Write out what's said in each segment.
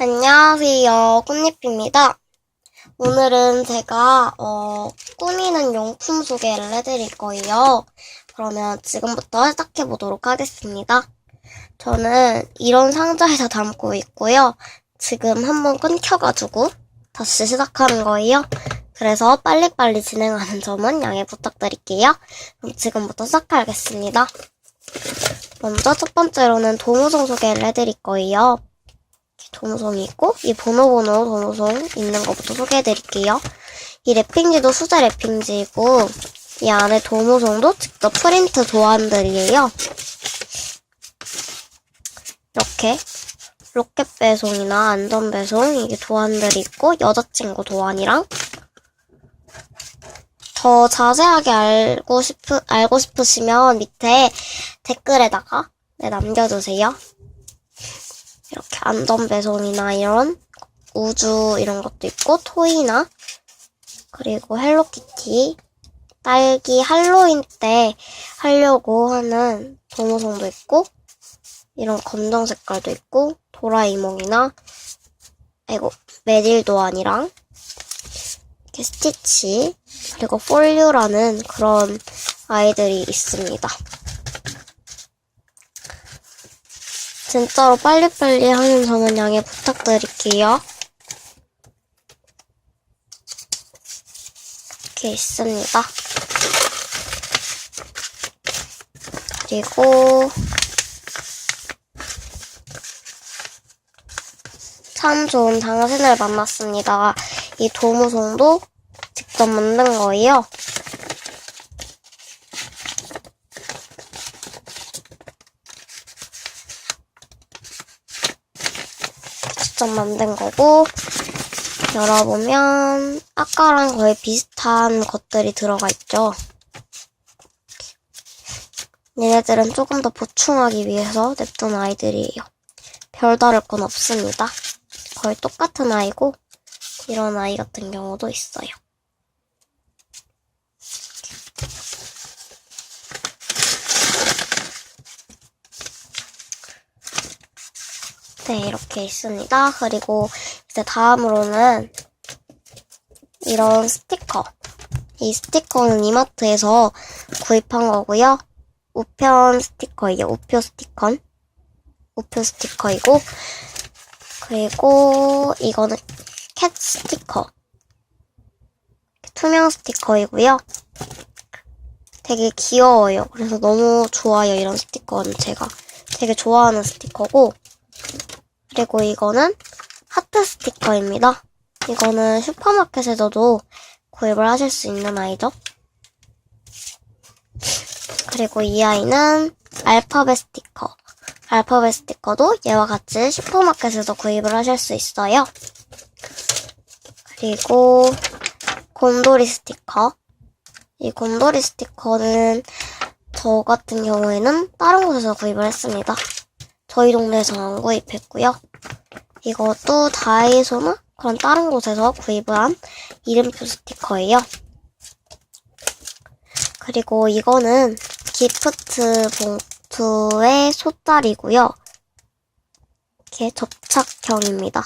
안녕하세요. 꽃잎입니다. 오늘은 제가 어, 꾸미는 용품 소개를 해드릴 거예요. 그러면 지금부터 시작해 보도록 하겠습니다. 저는 이런 상자에서 담고 있고요. 지금 한번 끊겨가지고 다시 시작하는 거예요. 그래서 빨리빨리 진행하는 점은 양해 부탁드릴게요. 그럼 지금부터 시작하겠습니다. 먼저 첫 번째로는 도무송 소개를 해드릴 거예요. 도무송이 있고 이 번호번호 도무송 있는 것부터 소개해드릴게요. 이 랩핑지도 수제 랩핑지이고 이 안에 도무송도 직접 프린트 도안들이에요. 이렇게 로켓 배송이나 안전 배송 이게 도안들이 있고 여자친구 도안이랑 더 자세하게 알고 싶 알고 싶으시면 밑에 댓글에다가 네, 남겨주세요. 이렇게 안전 배송이나 이런 우주 이런 것도 있고 토이나 그리고 헬로키티 딸기 할로윈 때 하려고 하는 도무송도 있고 이런 검정 색깔도 있고 도라이몽이나 아이고 메딜도안이랑 이렇게 스티치 그리고 폴류라는 그런 아이들이 있습니다. 진짜로 빨리빨리 하는 점은 양해 부탁드릴게요. 이렇게 있습니다. 그리고 참 좋은 당신을 만났습니다. 이 도무송도 직접 만든 거예요. 직접 만든 거고 열어보면 아까랑 거의 비슷한 것들이 들어가 있죠. 얘네들은 조금 더 보충하기 위해서 냅둔 아이들이에요. 별다를 건 없습니다. 거의 똑같은 아이고 이런 아이 같은 경우도 있어요. 네, 이렇게 있습니다. 그리고 이제 다음으로는 이런 스티커. 이 스티커는 이마트에서 구입한 거고요. 우편 스티커예요. 우표 스티커. 우표 스티커이고 그리고 이거는 캣 스티커. 투명 스티커이고요. 되게 귀여워요. 그래서 너무 좋아요. 이런 스티커는 제가 되게 좋아하는 스티커고 그리고 이거는 하트 스티커입니다. 이거는 슈퍼마켓에서도 구입을 하실 수 있는 아이죠. 그리고 이 아이는 알파벳 스티커. 알파벳 스티커도 얘와 같이 슈퍼마켓에서 구입을 하실 수 있어요. 그리고 곰돌이 스티커. 이 곰돌이 스티커는 저 같은 경우에는 다른 곳에서 구입을 했습니다. 저희 동네에서는 안 구입했고요. 이것도 다이소나 그런 다른 곳에서 구입을 한 이름표 스티커예요. 그리고 이거는 기프트 봉투의 소짜리고요. 이렇게 접착형입니다.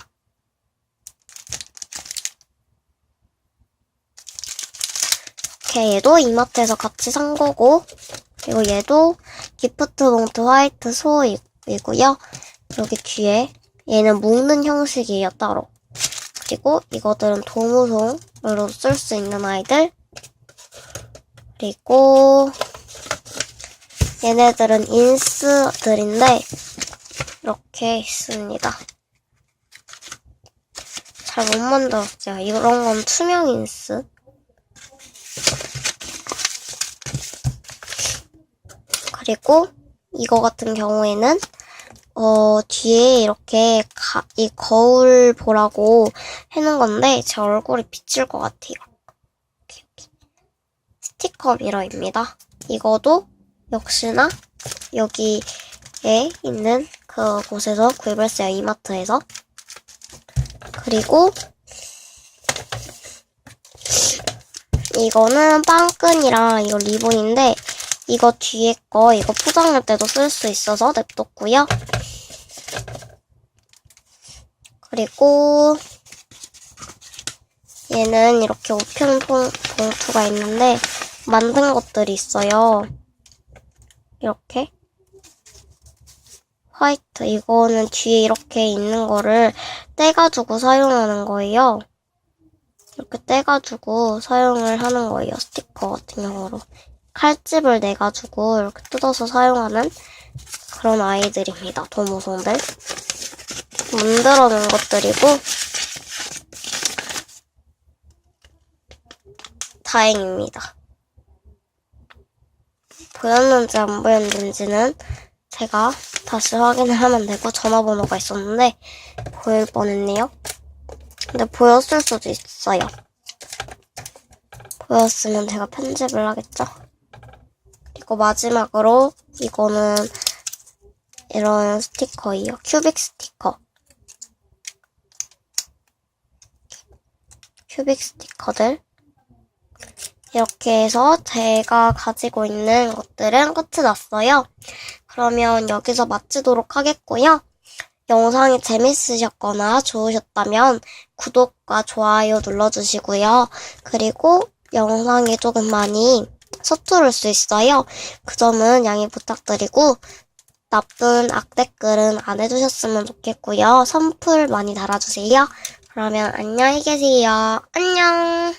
이렇게 얘도 이마트에서 같이 산 거고 그리고 얘도 기프트 봉투 화이트 소이고 요. 여기 뒤에 얘는 묶는 형식이에요, 따로. 그리고 이거들은 도무송으로 쓸 수 있는 아이들. 그리고 얘네들은 인스들인데 이렇게 있습니다. 잘 못 만들었어요. 이런 건 투명 인스. 그리고 이거 같은 경우에는 어, 뒤에 이렇게 가, 이 거울 보라고 해놓은 건데 제 얼굴이 비칠 것 같아요. 스티커 미러입니다. 이거도 역시나 여기에 있는 그 곳에서 구입을 했어요. 이마트에서. 그리고 이거는 빵끈이랑 이거 리본인데 이거 뒤에 거 이거 포장할 때도 쓸 수 있어서 냅뒀고요. 그리고 얘는 이렇게 우편 봉- 봉투가 있는데 만든 것들이 있어요. 이렇게 화이트 이거는 뒤에 이렇게 있는 거를 떼가지고 사용하는 거예요. 이렇게 떼가지고 사용을 하는 거예요. 스티커 같은 경우로 칼집을 내가지고 이렇게 뜯어서 사용하는 그런 아이들입니다. 도무송들 만들어 놓은 것들이고 다행입니다. 보였는지 안 보였는지는 제가 다시 확인을 하면 되고 전화번호가 있었는데 보일 뻔 했네요. 근데 보였을 수도 있어요. 보였으면 제가 편집을 하겠죠. 마지막으로 이거는 이런 스티커예요. 큐빅 스티커. 큐빅 스티커들. 이렇게 해서 제가 가지고 있는 것들은 끝이 났어요. 그러면 여기서 마치도록 하겠고요. 영상이 재밌으셨거나 좋으셨다면 구독과 좋아요 눌러주시고요. 그리고 영상이 조금 많이 서투를 수 있어요. 그 점은 양해 부탁드리고 나쁜 악댓글은 안 해주셨으면 좋겠고요. 선풀 많이 달아주세요. 그러면 안녕히 계세요. 안녕!